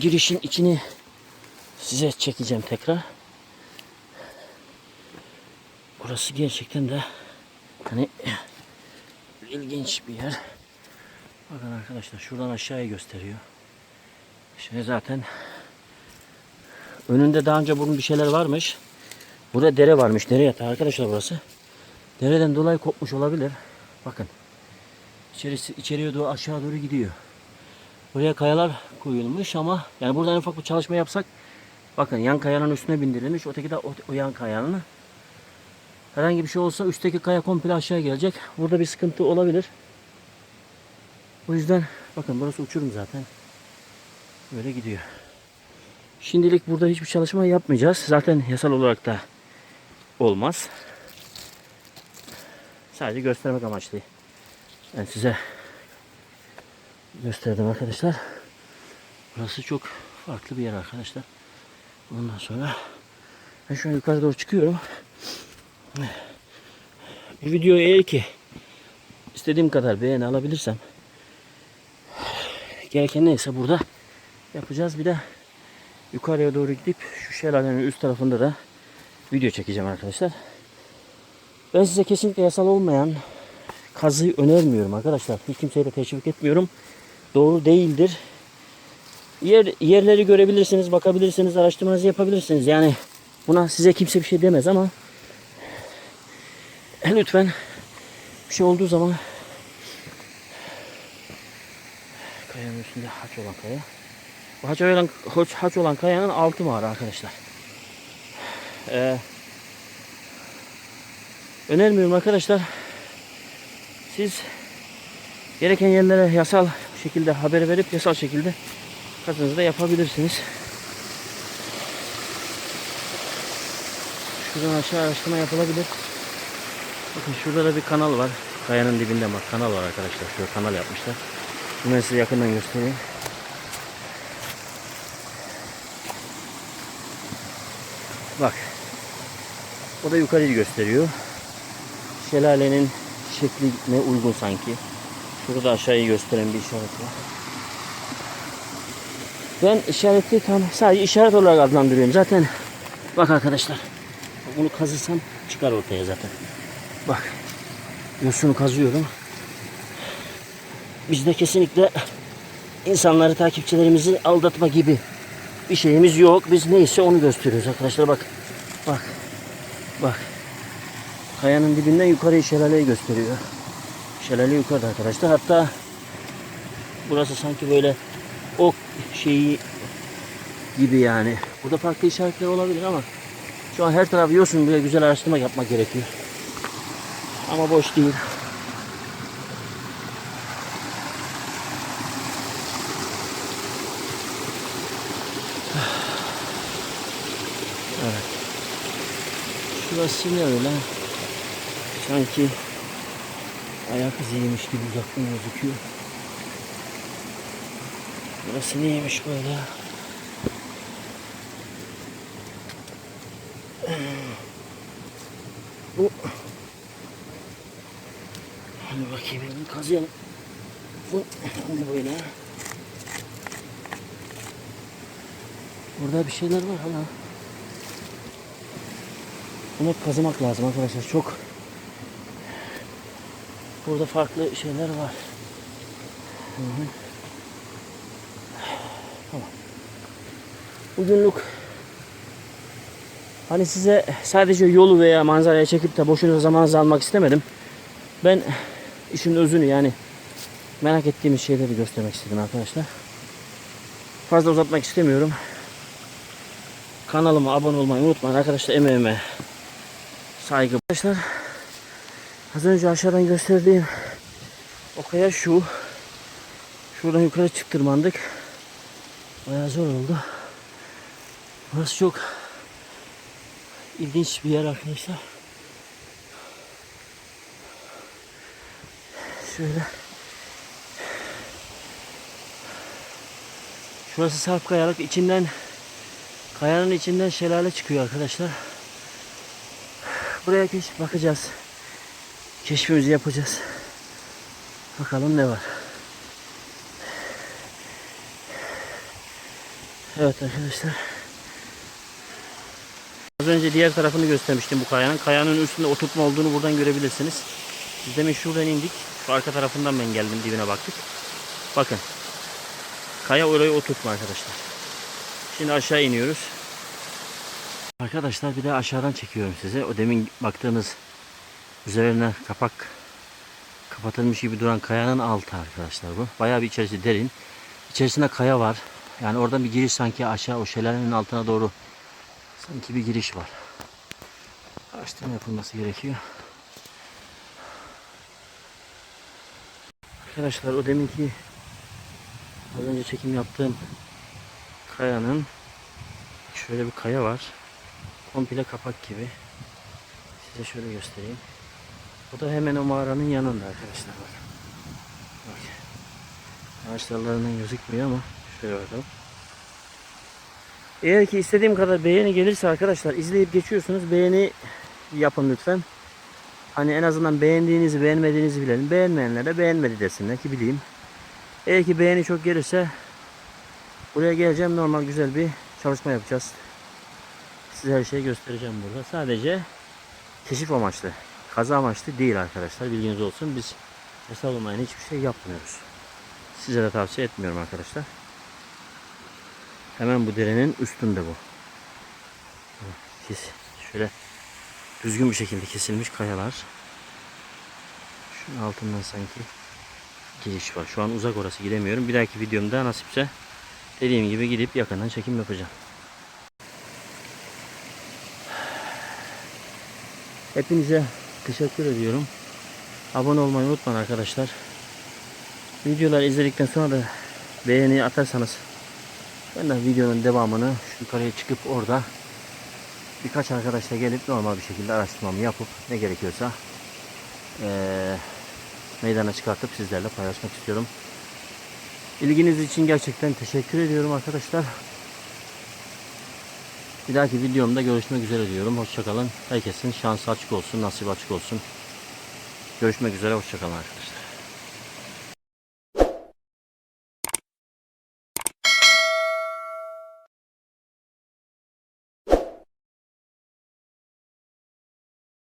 girişin içini size çekeceğim tekrar. Burası gerçekten de hani ilginç bir yer. Bakın arkadaşlar şuradan aşağıya gösteriyor. Şimdi zaten önünde daha önce bunun bir şeyler varmış. Burada dere varmış. Dere yatağı arkadaşlar burası. Dereden dolayı kopmuş olabilir. Bakın. İçerisi, içeriye doğru aşağı doğru gidiyor. Buraya kayalar koyulmuş ama yani buradan ufak bir çalışma yapsak bakın yan kayanın üstüne bindirilmiş. Öteki de o, yan kayanın. Herhangi bir şey olsa üstteki kaya komple aşağı gelecek. Burada bir sıkıntı olabilir. O yüzden bakın burası uçurum zaten. Böyle gidiyor. Şimdilik burada hiçbir çalışma yapmayacağız. Zaten yasal olarak da olmaz. Sadece göstermek amaçlı. Ben size gösterdim arkadaşlar. Burası çok farklı bir yer arkadaşlar. Ondan sonra ben şu an yukarı doğru çıkıyorum. Bu videoyu eğer ki istediğim kadar beğeni alabilirsem gereken neyse burada yapacağız. Bir de yukarıya doğru gidip şu şelalenin üst tarafında da video çekeceğim arkadaşlar. Ben size kesinlikle yasal olmayan kazıyı önermiyorum arkadaşlar. Hiç kimseye de teşvik etmiyorum. Doğru değildir. Yer, yerleri görebilirsiniz, bakabilirsiniz, araştırmanızı yapabilirsiniz. Yani buna size kimse bir şey demez ama lütfen bir şey olduğu zaman kayanın üstünde haç olan kaya. Bu haç olan, haç, olan kayanın altı mağara arkadaşlar. Ee, önermiyorum arkadaşlar. Siz gereken yerlere yasal şekilde haber verip yasal şekilde kazınızı da yapabilirsiniz. Şuradan aşağı araştırma yapılabilir. Bakın şurada da bir kanal var. Kayanın dibinde bak kanal var arkadaşlar. Şurada kanal yapmışlar. Bunu size yakından göstereyim. Bak. O da yukarıyı gösteriyor. Şelalenin şekline uygun sanki. Şurada aşağıyı gösteren bir işaret var. Ben işareti tam sadece işaret olarak adlandırıyorum. Zaten bak arkadaşlar. Bunu kazısam çıkar ortaya zaten. Bak. Yosunu kazıyorum. Bizde kesinlikle insanları takipçilerimizi aldatma gibi bir şeyimiz yok. Biz neyse onu gösteriyoruz arkadaşlar. Bak. Bak. Bak. Kayanın dibinden yukarıya şelaleyi gösteriyor. Şelale yukarıda arkadaşlar. Hatta burası sanki böyle ok şeyi gibi yani. Burada farklı işaretler olabilir ama şu an her tarafı yosun bile güzel araştırma yapmak gerekiyor. Ama boş değil. Evet. Şurası ne öyle? Sanki ayak iziymiş gibi uzaktan gözüküyor. Burası neymiş böyle? Bu Hadi bakayım bir kazıyalım. Bu ne böyle? Burada bir şeyler var hala. Bunu kazımak lazım arkadaşlar. Çok Burada farklı şeyler var. Hı hı. Tamam. Bugünlük hani size sadece yolu veya manzaraya çekip de boşuna zamanınızı almak istemedim. Ben işin özünü yani merak ettiğimiz şeyleri göstermek istedim arkadaşlar. Fazla uzatmak istemiyorum. Kanalıma abone olmayı unutmayın arkadaşlar emeğime saygı. Arkadaşlar az önce aşağıdan gösterdiğim o kaya şu. Şuradan yukarı çıktırmandık. Bayağı zor oldu. Burası çok ilginç bir yer arkadaşlar. Şöyle. Şurası sarp kayalık. içinden kayanın içinden şelale çıkıyor arkadaşlar. Buraya keşif bakacağız. Keşfimizi yapacağız. Bakalım ne var. Evet arkadaşlar. Az önce diğer tarafını göstermiştim bu kayanın. Kayanın üstünde oturtma olduğunu buradan görebilirsiniz. Biz demin şuradan indik. Şu arka tarafından ben geldim dibine baktık. Bakın. Kaya orayı oturtma arkadaşlar. Şimdi aşağı iniyoruz. Arkadaşlar bir de aşağıdan çekiyorum size. O demin baktığınız üzerine kapak kapatılmış gibi duran kayanın altı arkadaşlar bu. Bayağı bir içerisi derin. İçerisinde kaya var. Yani oradan bir giriş sanki aşağı o şelalenin altına doğru sanki bir giriş var. Araştırma yapılması gerekiyor. Arkadaşlar o deminki az önce çekim yaptığım kayanın şöyle bir kaya var. Komple kapak gibi. Size şöyle göstereyim. Bu da hemen o mağaranın yanında arkadaşlar. Bak. Ağaç dallarından gözükmüyor ama şöyle bakalım. Eğer ki istediğim kadar beğeni gelirse arkadaşlar izleyip geçiyorsunuz. Beğeni yapın lütfen. Hani en azından beğendiğinizi beğenmediğinizi bilelim. Beğenmeyenlere beğenmedi desinler ki bileyim. Eğer ki beğeni çok gelirse buraya geleceğim normal güzel bir çalışma yapacağız. Size her şeyi göstereceğim burada. Sadece keşif amaçlı. Kaza amaçlı değil arkadaşlar. Bilginiz olsun. Biz hesap olmayan hiçbir şey yapmıyoruz. Size de tavsiye etmiyorum arkadaşlar. Hemen bu derenin üstünde bu. Kes, şöyle düzgün bir şekilde kesilmiş kayalar. Şunun altından sanki giriş var. Şu an uzak orası gidemiyorum. Bir dahaki videomda nasipse dediğim gibi gidip yakından çekim yapacağım. Hepinize teşekkür ediyorum. Abone olmayı unutmayın arkadaşlar. Videolar izledikten sonra da beğeni atarsanız ben de videonun devamını şu yukarıya çıkıp orada birkaç arkadaşla gelip normal bir şekilde araştırmamı yapıp ne gerekiyorsa eee, meydana çıkartıp sizlerle paylaşmak istiyorum. İlginiz için gerçekten teşekkür ediyorum arkadaşlar. Bir dahaki videomda görüşmek üzere diyorum. Hoşçakalın. Herkesin şansı açık olsun, nasibi açık olsun. Görüşmek üzere. Hoşçakalın arkadaşlar.